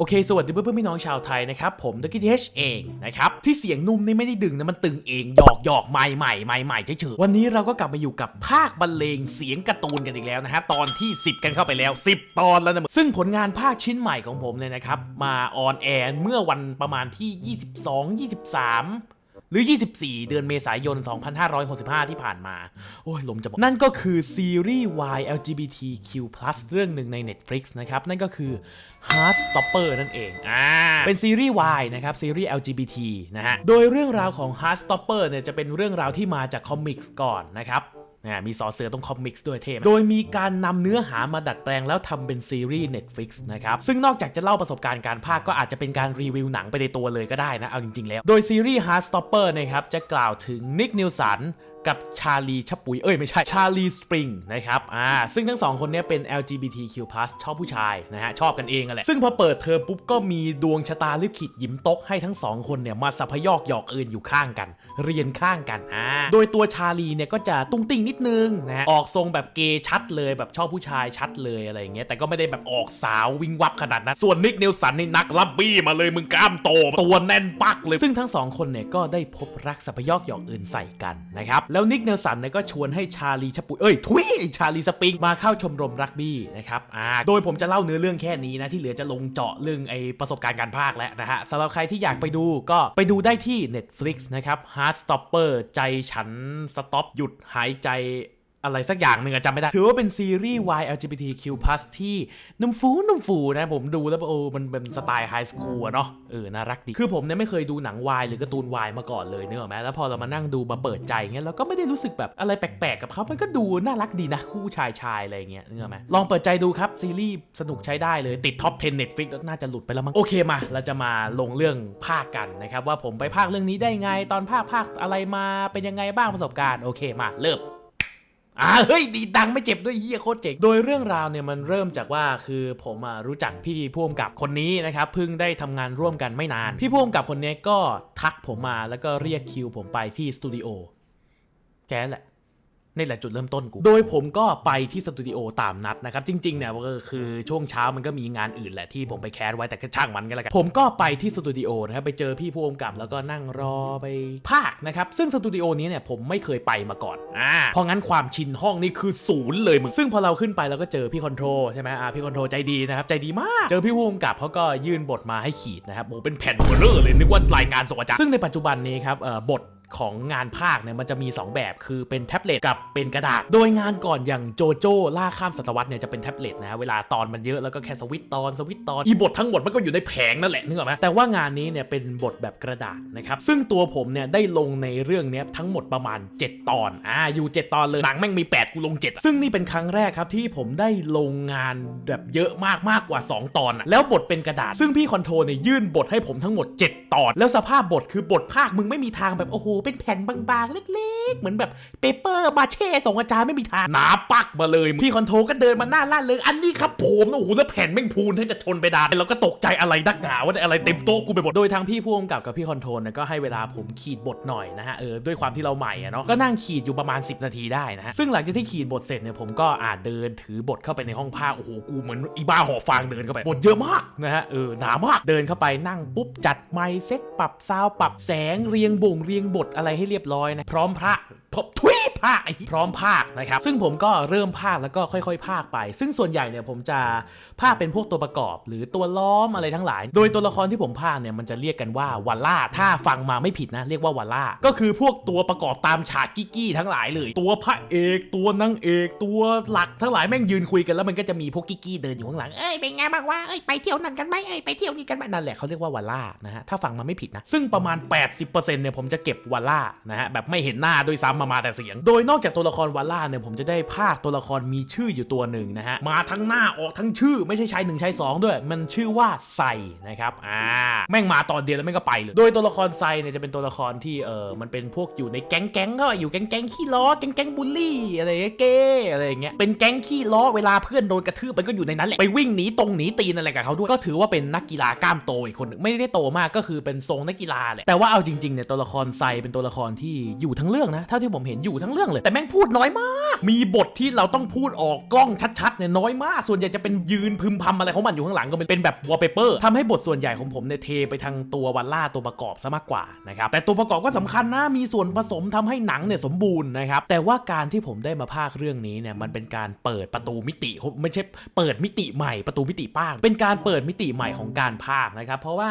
โอเค สวัสดีเพื่อนๆพี่น้องชาวไทยนะครับผมดักกี้เทชเองนะครับที่เสียงนุ่มนี่ไม่ได้ดึงนะมันตึงเองหยอกหยอกใหม่ใหม่ใหม่ใหม่เฉยๆวันนี้เราก็กลับมาอยู่กับภาคบรรเลงเสียงการ์ตูนกันอีกแล้วนะฮะตอนที่ 10 กันเข้าไปแล้ว 10 ตอนแล้วนะซึ่งผลงานภาคชิ้นใหม่ของผมเนี่ยนะครับมาออนแอร์เมื่อวันประมาณที่ 22 23 หรือ 24 เดือนเมษายน 2565 ที่ผ่านมา โอ้ยลมจะบอก นั่นก็คือซีรีส์ Y LGBTQ+ เรื่องหนึ่งใน Netflix นะครับ นั่นก็คือ Heartstopper นั่นเองอ่าเป็นซีรีส์ Y นะครับ ซีรีส์ LGBT นะฮะ โดยเรื่องราวของ Heartstopper เนี่ยจะเป็นเรื่องราวที่มาจากคอมิกส์ก่อนนะครับ นะมีซอเสือตรงคอมิกส์ด้วยเท่โดยมีการนำเนื้อหามาดัดแปลงแล้วทำเป็นซีรีส์ Netflix นะครับ ซึ่งนอกจากจะเล่าประสบการณ์การภาคก็อาจจะเป็นการรีวิวหนังไปในตัวเลยก็ได้นะ เอาจริง ๆ แล้ว โดยซีรีส์ Heartstopper นะครับ จะกล่าวถึงนิกนิวสันกับชาลีชปุย เอ้ยไม่ใช่ ชาลีสปริงนะครับ อ่า ซึ่งทั้งสองคนเนี้ยเป็น LGBTQ+ ชอบผู้ชายนะฮะ ชอบกันเองแหละ ซึ่งพอเปิดเทอมปุ๊บก็มีดวงชะตาลิขิตยิ้มตกให้ทั้งสองคนเนี่ย มาสัพยอกหยอกเอินอยู่ข้างกัน เรียนข้างกัน อ่า โดยตัวชาลีเนี่ยก็จะตุ้งติ้งนิดนึงนะฮะ ออกทรงแบบเกย์ชัดเลยแบบชอบผู้ชายชัดเลยอะไรอย่างเงี้ย แต่ก็ไม่ได้แบบออกสาววิงวับขนาดนั้น ส่วนนิกเนลสันนี่นักรับบี้มาเลยมึงกล้ามโตตัวแน่นปักเลย ซึ่งทั้งสองคนเนี่ยก็ได้พบรักสัพยอกหยอกเอินใส่กันนะครับแล้วนิกเนลสันเนี่ยก็ชวนให้ชาลีชปุยเอ้ยทุยชาลีสปริงมาเข้าชมรมรักบี้นะครับอ่าโดยผมจะเล่าเนื้อเรื่องแค่นี้นะที่เหลือจะลงเจาะเรื่องไอประสบการณ์การภาคแล้วนะฮะสำหรับใครที่อยากไปดูก็ไปดูได้ที่ Netflix นะครับ Heartstopper ใจฉันสต็อปหยุดหายใจ อะไรสักอย่างหนึ่งอะจำไม่ได้ ถือว่าเป็นซีรีส์ Y LGBTQ+ ที่นุ่มฟูนุ่มฟูนะผมดูแล้วโอ้มันเป็นสไตล์ไฮสคูลอะเนาะเออน่ารักดี คือผมเนี่ยไม่เคยดูหนัง Y หรือการ์ตูน Y มาก่อนเลยเนอะไหมแล้วพอเรามานั่งดูมาเปิดใจเงี้ยเราก็ไม่ได้รู้สึกแบบอะไรแปลกๆกับเขามันก็ดูน่ารักดีนะคู่ชายชายอะไรเงี้ยเนอะไหมลองเปิดใจดูครับซีรีส์สนุกใช้ได้เลยติดท็อป 10 Netflix น่าจะหลุดไปแล้วมั้งโอเคมา เราจะมาลงเรื่องภาคกันนะครับว่าผมไปภาคเรื่องนี้ได้ไงตอนภาคภาคอะไรมาเป็นยังไงบ้างประสบการณ์โอเคมาเริ่ม อ่าเฮ้ยดีดังไม่เจ็บด้วยเฮียโคตรเจ๋งโดยเรื่องราวเนี่ยมันเริ่มจากว่าคือผมอะรู้จักพี่พ่วงกับคนนี้นะครับเพิ่งได้ทำงานร่วมกันไม่นาน พี่พ่วงกับคนนี้ก็ทักผมมาแล้วก็เรียกคิวผมไปที่สตูดิโอแก่แหละ นี่แหละจุดเริ่มต้นกู โดยผมก็ไปที่สตูดิโอตามนัดนะครับ จริงๆเนี่ยก็คือช่วงเช้ามันก็มีงานอื่นแหละที่ผมไปแคสไว้แต่ก็ช่างมันกันแล้วกัน ผมก็ไปที่สตูดิโอนะครับไปเจอพี่ผู้กำกับแล้วก็นั่งรอไปภาคนะครับ ซึ่งสตูดิโอนี้เนี่ยผมไม่เคยไปมาก่อนอ่าเพราะงั้นความชินห้องนี่คือศูนย์เลยมึงซึ่งพอเราขึ้นไปเราก็เจอพี่คอนโทรใช่ไหมอ่าพี่คอนโทรใจดีนะครับใจดีมาก เจอพี่ผู้กำกับเขาก็ยื่นบทมาให้ขีดนะครับโอ้เป็นแผ่นเบลเลอร์เลยนึกว่ารายงานส่งอาจารย์ซึ่งในปัจจุบันนี้ครับเอ่อบท ของงานภาคเนี่ยมันจะมี 2 แบบคือเป็นแท็บเล็ตกับเป็นกระดาษ โดยงานก่อนอย่างโจโจ้ล่าข้ามศตวรรษเนี่ยจะเป็นแท็บเล็ตนะฮะเวลาตอนมันเยอะแล้วก็แค่สวิตตอนสวิตตอนอีบททั้งหมดมันก็อยู่ในแผงนั่นแหละนึกออกไหมแต่ว่างานนี้เนี่ยเป็นบทแบบกระดาษนะครับซึ่งตัวผมเนี่ยได้ลงในเรื่องเนี้ยทั้งหมดประมาณ 7 ตอนอ่าอยู่ 7 ตอนเลยหนังแม่งมี 8 กูลง 7 ซึ่งนี่เป็นครั้งแรกครับที่ผมได้ลงงานแบบเยอะมากมากกว่า 2 ตอนอะแล้วบทเป็นกระดาษ ซึ่งพี่คอนโทรเนี่ยยื่นบทให้ผมทั้งหมด 7 ตอน แล้วสภาพบทคือบทภาคมึงไม่มีทางแบบโอ้โหเป็นแผ่นบางๆ เล็ กๆเหมือนแบบเปเปอร์มาเช่ส่งอาจารย์ไม่มีทางหนาปักมาเลย พี่คอนโทรลก็เดินมาหน้าล้านเลย อันนี้ครับผมโอ้โหแล้วแผ่นแม่งพูนให้จะชนไปดานเราก็ตกใจอะไรดักหนาวะเนี่ยอะไรเต็มโต๊ะกูไปหมดโดยทางพี่ผู้กำกับกับพี่คอนโทรลเนี่ยก็ให้เวลาผมขีดบทหน่อยนะฮะเออด้วยความที่เราใหม่อะเนาะก็นั่งขีดอยู่ประมาณ 10 นาทีได้นะฮะซึ่งหลังจากที่ขีดบทเสร็จเนี่ยผมก็อาจเดินถือบทเข้าไปในห้องภาคโอ้โหกูเหมือนอีบ้าหอฟางเดินเข้าไปบทเยอะมากนะฮะเออหนามากเดินเข้าไปนั่งปุ๊บจัดไมค์เซ็ตปรับซาวด์ปรับแสงเรียงบ่งเรียงบทอะไรให้เรียบร้อยนะพร้อมพระ happen. พบทุยภาคไอ้พร้อมภาคนะครับซึ่งผมก็เริ่มภาคแล้วก็ค่อยๆ ภาคไป ซึ่งส่วนใหญ่เนี่ยผมจะภาคเป็นพวกตัวประกอบ หรือตัวล้อมอะไรทั้งหลาย โดยตัวละครที่ผมภาคเนี่ยมันจะเรียกกันว่าวัลล่าถ้าฟังมาไม่ผิดนะเรียกว่าวัลล่าก็คือพวกตัวประกอบตามฉากกิ๊กๆทั้งหลายเลย ตัวพระเอกตัวนางเอกตัวหลักทั้งหลายแม่งยืนคุยกันแล้วมันก็จะมีพวกกิ๊กๆเดินอยู่ข้างหลังเอ้ยเป็นไงบ้างวะเอ้ยไปเที่ยวนั่นกันไหมเอ้ยไปเที่ยวนี่กันไหมนั่นแหละเขาเรียกว่าวัลล่านะฮะถ้าฟังมาไม่ผิดนะซึ่งประมาณ 80%เนี่ยผมจะเก็บวัลล่านะฮะแบบไม่เห็นหน้าด้วยซ้ำมามาแต่เสียง โดยนอกจากตัวละครวัลล่าเนี่ยผมจะได้ภาคตัวละครมีชื่ออยู่ตัวหนึ่งนะฮะมาทั้งหน้าออกทั้งชื่อไม่ใช่ชายหนึ่งชายสองด้วย มันชื่อว่าไซนะครับอ่าแม่งมาตอนเดียวแล้วแม่งก็ไปเลยโดยตัวละครไซเนี่ยจะเป็นตัวละครที่เออมันเป็นพวกอยู่ในแก๊งแก๊งก็อยู่แก๊งแก๊งขี้ล้อแก๊งแก๊งบูลลี่อะไรเงี้ยเก้อะไรอย่างเงี้ยเป็นแก๊งขี้ล้อเวลาเพื่อนโดนกระทืบมันก็อยู่ในนั้นแหละไปวิ่งหนีตรงหนีตีนอะไรกับเขาด้วยก็ถือว่าเป็นนักกีฬากล้ามโตอีกคนหนึ่งไม่ได้โตมากก็คือเป็นทรงนักกีฬาแหละแต่ว่าเอาจริงๆเนี่ยตัวละครไซเป็นตัวละครที่อยู่ทั้งเรื่องนะเท่าที่ที่ผมเห็นอยู่ทั้งเรื่องเลย แต่แม่งพูดน้อยมาก มีบทที่เราต้องพูดออกกล้องชัดๆเนี่ยน้อยมาก ส่วนใหญ่จะเป็นยืนพึมพำอะไรของมันอยู่ข้างหลังก็เป็นแบบวอลเปเปอร์ทำให้บทส่วนใหญ่ของผมเนี่ยเทไปทางตัววันล่าตัวประกอบซะมากกว่านะครับแต่ตัวประกอบก็สำคัญนะมีส่วนผสมทำให้หนังเนี่ยสมบูรณ์นะครับแต่ว่าการที่ผมได้มาภาคเรื่องนี้เนี่ยมันเป็นการเปิดประตูมิติไม่ใช่เปิดมิติใหม่ประตูมิติป้างเป็นการเปิดมิติใหม่ของการภาคนะครับเพราะว่า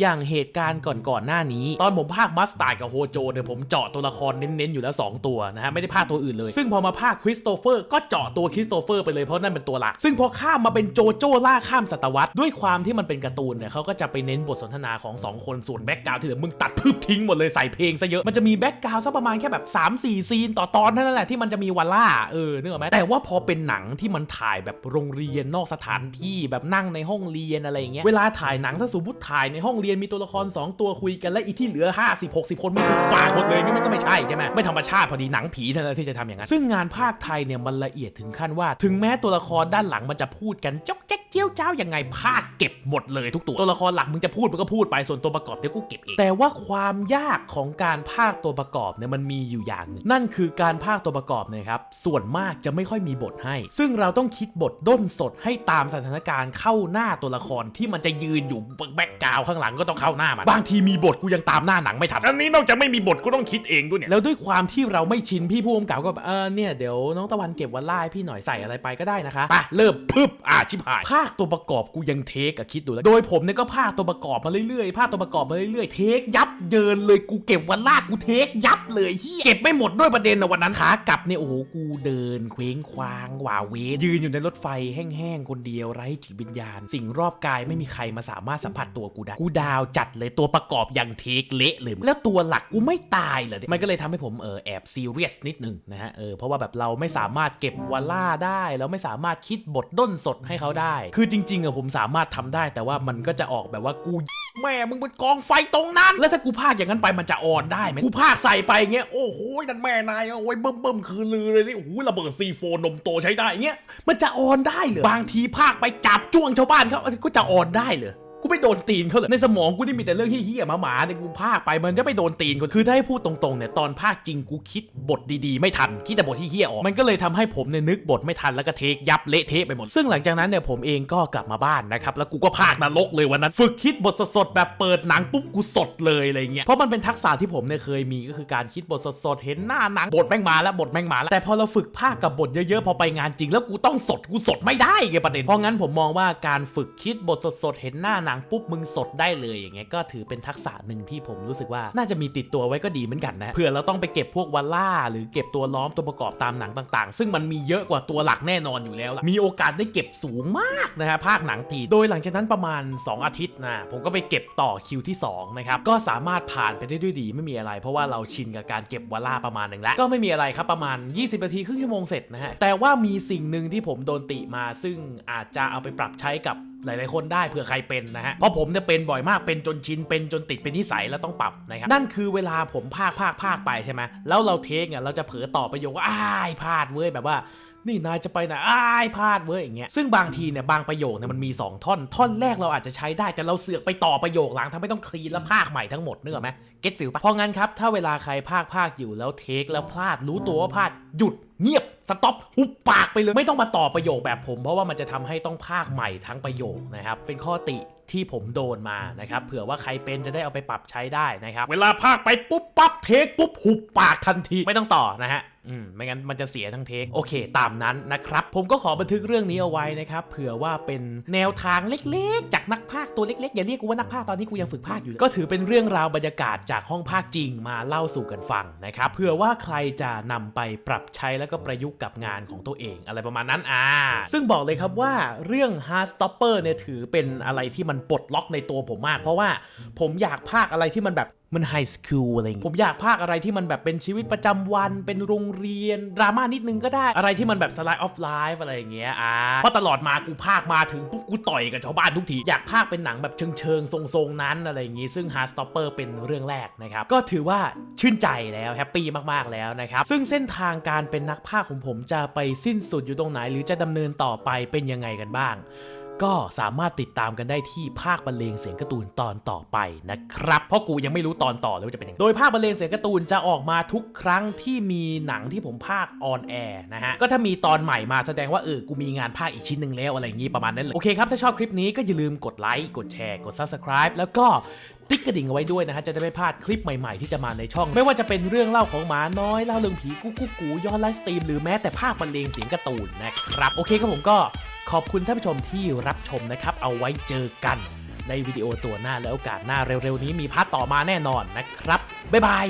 อย่างเหตุการณ์ก่อนๆหน้านี้ ตอนผมภาคมัสตาร์กับโฮโจเนี่ยผมเจาะตัวละครเน้นๆอยู่แล้ว2 ตัวนะฮะไม่ได้ภาคตัวอื่นเลย ซึ่งพอมาภาคคริสโตเฟอร์ก็เจาะตัวคริสโตเฟอร์ไปเลยเพราะนั่นเป็นตัวหลัก ซึ่งพอข้ามมาเป็นโจโจ้ล่าข้ามศตวรรษด้วยความที่มันเป็นการ์ตูนเนี่ยเขาก็จะไปเน้นบทสนทนาของ 2 คนส่วนแบ็กกราวด์ที่เหลือมึงตัดพึบทิ้งหมดเลยใส่เพลงซะเยอะมันจะมีแบ็กกราวด์สักประมาณแค่แบบ3-4 ซีนต่อตอนเท่านั้นแหละที่มันจะมีวันล่าเออนึกออกไหมแต่ว่าพอเป็นหนังที่มันถ่ายแบบโรงเรียนนอกสถานที่แบบนั่งในห้องเรียนอะไรอย่างเงี้ยเวลาถ่ายหนังถ้าสมมติถ่ายในห้องเรียนมีตัวละคร 2 ตัวคุยกันและอีที่เหลือ 50 60 คนไม่รู้ปากหมดเลยนี่มันก็ไม่ใช่ใช่ไหมไม่ธรรมชาติพอดีหนังผีเท่านั้นที่จะทำอย่างนั้น ซึ่งงานภาคไทยเนี่ยมันละเอียดถึงขั้นว่า ถึงแม้ตัวละครด้านหลังมันจะพูดกันจ๊อกแจ๊กเจี้ยวเจ้ายังไงภาคเก็บหมดเลยทุกตัวตัวละครหลักมึงจะพูดมึงก็พูดไปส่วนตัวประกอบเดี๋ยวกูเก็บเองแต่ว่าความยากของการภาคตัวประกอบเนี่ยมันมีอยู่อย่างหนึ่งนั่นคือการภาคตัวประกอบเนี่ยครับส่วนมากจะไม่ค่อยมีบทให้ ซึ่งเราต้องคิดบทด้นสดให้ตามสถานการณ์เข้าหน้าตัวละครที่มันจะยืนอยู่แบ็กกราวด์ข้างหลังก็ต้องเข้าหน้ามันบางทีมีบทกูยังตามหน้าหนังไม่ทันอันนี้นอกจากไม่มีบทกูต้องคิดเองด้วยเนี่ยแล้วด้วยความที่เราไม่ชินพี่ผู้กำกับก็แบบเออเนี่ยเดี๋ยวน้องตะวันเก็บวันไล่พี่หน่อยใส่อะไรไปก็ได้นะคะไปเริ่มพึบอะชิบหายภาคตัวประกอบกูยังเทคอะคิดดูแล้วโดยผมเนี่ยก็ภาคตัวประกอบมาเรื่อยๆภาคตัวประกอบมาเรื่อยๆเทคยับเยินเลยกูเก็บวันล่ากูเทคยับเลยเฮียเก็บไม่หมดด้วยประเด็นนะวันนั้นขากลับเนี่ยโอ้โหกูเดิน เคว้งคว้างหว่าเวยืนอยู่ในรถไฟแห้งๆคนเดียวไร้จิตวิญญาณ สิ่งรอบกายไม่มีใครมาสามารถสัมผัสตัวกูได้กูดาวจัดเลยตัวประกอบยังเทคเละเลยแล้วตัวหลักกูไม่ตายเหรอมันก็เลยทำให้ผมเออแอบซีเรียสนิดหนึ่งนะฮะเออเพราะว่าแบบเราไม่สามารถเก็บวาล่าได้เราไม่สามารถคิดบทด้นสดให้เขาได้ คือจริงๆอะผมสามารถทำได้ แต่ว่ามันก็จะออกแบบว่ากูแม่มึงเป็นกองไฟตรงนั้น แล้วถ้ากูพากอย่างนั้นไปมันจะออนได้ไหมกูพากใส่ไปเงี้ยโอ้โหนั่นแม่นายโอ้ยเบิ่มเบิ่มคือลือเลยนี่โอ้โหระเบิดซีโฟนมโตใช้ได้เงี้ยมันจะออนได้เหรอบางทีพากไปจับจ้วงชาวบ้านเขาก็จะออนได้เหรอ กูไม่โดนตีนเขาเลยในสมองกูนี่มีแต่เรื่องเฮี้ยๆหมาๆเนี่ยกูพากไปมันจะไม่โดนตีนคนคือถ้าให้พูดตรงๆเนี่ยตอนพากจริงกูคิดบทดีๆ ไม่ทันคิดแต่บทที่เฮี้ยออกมันก็เลยทำให้ผมเนี่ยนึกบทไม่ทันแล้วก็เทคยับเละเทะไปหมด ซึ่งหลังจากนั้นเนี่ยผมเองก็กลับมาบ้านนะครับแล้วกูก็พากนรกเลยวันนั้น ฝึกคิดบทสดๆแบบเปิดหนังปุ๊บกูสดเลยอะไรเงี้ยเพราะมันเป็นทักษะที่ผมเนี่ยเคยมีก็คือการคิดบทสดๆเห็นหน้าหนังบทแม่งมาแล้วบทแม่งมาแล้วแต่พอเราฝึกพากกับบทเยอะๆพอไปงานจริง แล้วกูต้องสดกูสดไม่ได้ไงประเด็นเพราะงั้นผมมองว่าการฝึกคิดบทสดๆเห็นหน้าหนังปุ๊บมึงสดได้เลยอย่างเงี้ยก็ถือเป็นทักษะหนึ่งที่ผมรู้สึกว่าน่าจะมีติดตัวไว้ก็ดีเหมือนกันนะเผื่อเราต้องไปเก็บพวกวัลล่า หรือเก็บตัวล้อมตัวประกอบตามหนังต่างๆ ซึ่งมันมีเยอะกว่าตัวหลักแน่นอนอยู่แล้วมีโอกาสได้เก็บสูงมากนะฮะภาคหนังตีโดยหลังจากนั้นประมาณ 2 อาทิตย์นะผมก็ไปเก็บต่อคิวที่2นะครับก็สามารถผ่านไปได้ด้วยดีไม่มีอะไร เพราะว่าเราชินกับการเก็บวัลล่าประมาณหนึ่งแล้วก็ไม่มีอะไรครับประมาณ 20นาทีครึ่งชั่วโมงเสร็จนะฮะแต่ว่ามีสิ่งหนึ่งที่ผมโดนติมา ซึ่งอาจจะเอาไปปรับใช้กับหลายๆคนได้เผื่อใครเป็นนะฮะ เพราะผมเนี่ยเป็นบ่อยมากเป็นจนชินเป็นจนติดเป็นนิสัยแล้วต้องปรับนะครับ นั่นคือเวลาผมพากพากพากไปใช่ไหมแล้วเราเทคเนี่ยเราจะเผลอต่อประโยคว่าอ้ายพลาดเว้ยแบบว่านี่นายจะไปไหนอ้ายพลาดเว้ยอย่างเงี้ยซึ่งบางทีเนี่ยบางประโยคเนี่ยมันมี 2 ท่อน ท่อนแรกเราอาจจะใช้ได้แต่เราเสือกไปต่อประโยคหลังทำให้ต้องคลีนแล้วพากใหม่ทั้งหมดนึกออกไหมเก็ตฟิลปะเพราะงั้นครับถ้าเวลาใครพากพากอยู่แล้วเทคแล้วพลาดรู้ตัวว่าพลาดหยุด เงียบสต็อปหุบปากไปเลย ไม่ต้องมาต่อประโยคแบบผม เพราะว่ามันจะทำให้ต้องพากใหม่ทั้งประโยคนะครับ เป็นข้อติที่ผมโดนมานะครับ เผื่อว่าใครเป็นจะได้เอาไปปรับใช้ได้นะครับ เวลาพากไปปุ๊บปั๊บเทคปุ๊บหุบปากทันทีไม่ต้องต่อนะฮะอืมไม่งั้นมันจะเสียทั้งเทคโอเค ตามนั้นนะครับ ผมก็ขอบันทึกเรื่องนี้เอาไว้นะครับเผื่อว่าเป็นแนวทางเล็กๆ จากนักพากย์ตัวเล็กๆ อย่าเรียกกูว่านักพากย์ตอนนี้กูยังฝึกพากย์อยู่เลยก็ถือเป็นเรื่องราวบรรยากาศจากห้องพากย์จริงมาเล่าสู่กันฟังนะครับเผื่อว่าใครจะนำไปปรับใช้แล้วก็ประยุกต์กับงานของตัวเองอะไรประมาณนั้นอ่า ซึ่งบอกเลยครับว่าเรื่อง Hard Stopper เนี่ยถือเป็นอะไรที่มันปลดล็อกในตัวผมมาก เพราะว่าผมอยากภาคอะไรที่มันแบบ มันไฮสคูลอะไรอย่างเงี้ยผมอยากพากย์อะไรที่มันแบบเป็นชีวิตประจำวัน เป็นโรงเรียน ดราม่านิดนึงก็ได้ อะไรที่มันแบบสไลด์ออฟไลฟ์อะไรอย่างเงี้ย อ่า เพราะตลอดมากูพากย์มาถึงปุ๊บกูต่อยกับชาวบ้านทุกที อยากพากย์เป็นหนังแบบเชิงเชิงๆทรงๆ นั้นอะไรอย่างงี้ ซึ่ง Hard Stopper เป็นเรื่องแรกนะครับ ก็ถือว่าชื่นใจแล้วแฮปปี้มากๆแล้วนะครับ ซึ่งเส้นทางการเป็นนักพากย์ของผมจะไปสิ้นสุดอยู่ตรงไหน หรือจะดำเนินต่อไปเป็นยังไงกันบ้าง ก็สามารถติดตามกันได้ที่ภาคบรรเลงเสียงการ์ตูนตอนต่อไปนะครับ เพราะกูยังไม่รู้ตอนต่อเลยว่าจะเป็นยังไงโดยภาคบรรเลงเสียงการ์ตูนจะออกมาทุกครั้งที่มีหนังที่ผมภาคออนแอร์นะฮะ ก็ถ้ามีตอนใหม่มาแสดงว่าเออกูมีงานภาคอีกชิ้นหนึ่งแล้วอะไรอย่างงี้ประมาณนั้นเลย โอเคครับ ถ้าชอบคลิปนี้ก็อย่าลืมกดไลค์กดแชร์กด subscribe แล้วก็ติ๊กกระดิ่งเอาไว้ด้วยนะฮะ จะได้ไม่พลาดคลิปใหม่ๆ ที่จะมาในช่อง ไม่ว่าจะเป็นเรื่องเล่าของหมาน้อยเล่าเรื่องผีกุ๊กกุ๊กกูย้อนไลฟ์สตรีมหรือแม้แต่ภาคบรรเลงเสียงการ์ตูนนะครับโอเคครับผมก็ ขอบคุณท่านผู้ชมที่รับชมนะครับ เอาไว้เจอกันในวิดีโอตัวหน้าและโอกาสหน้าเร็วๆนี้มีพาร์ทต่อมาแน่นอนนะครับ บ๊ายบาย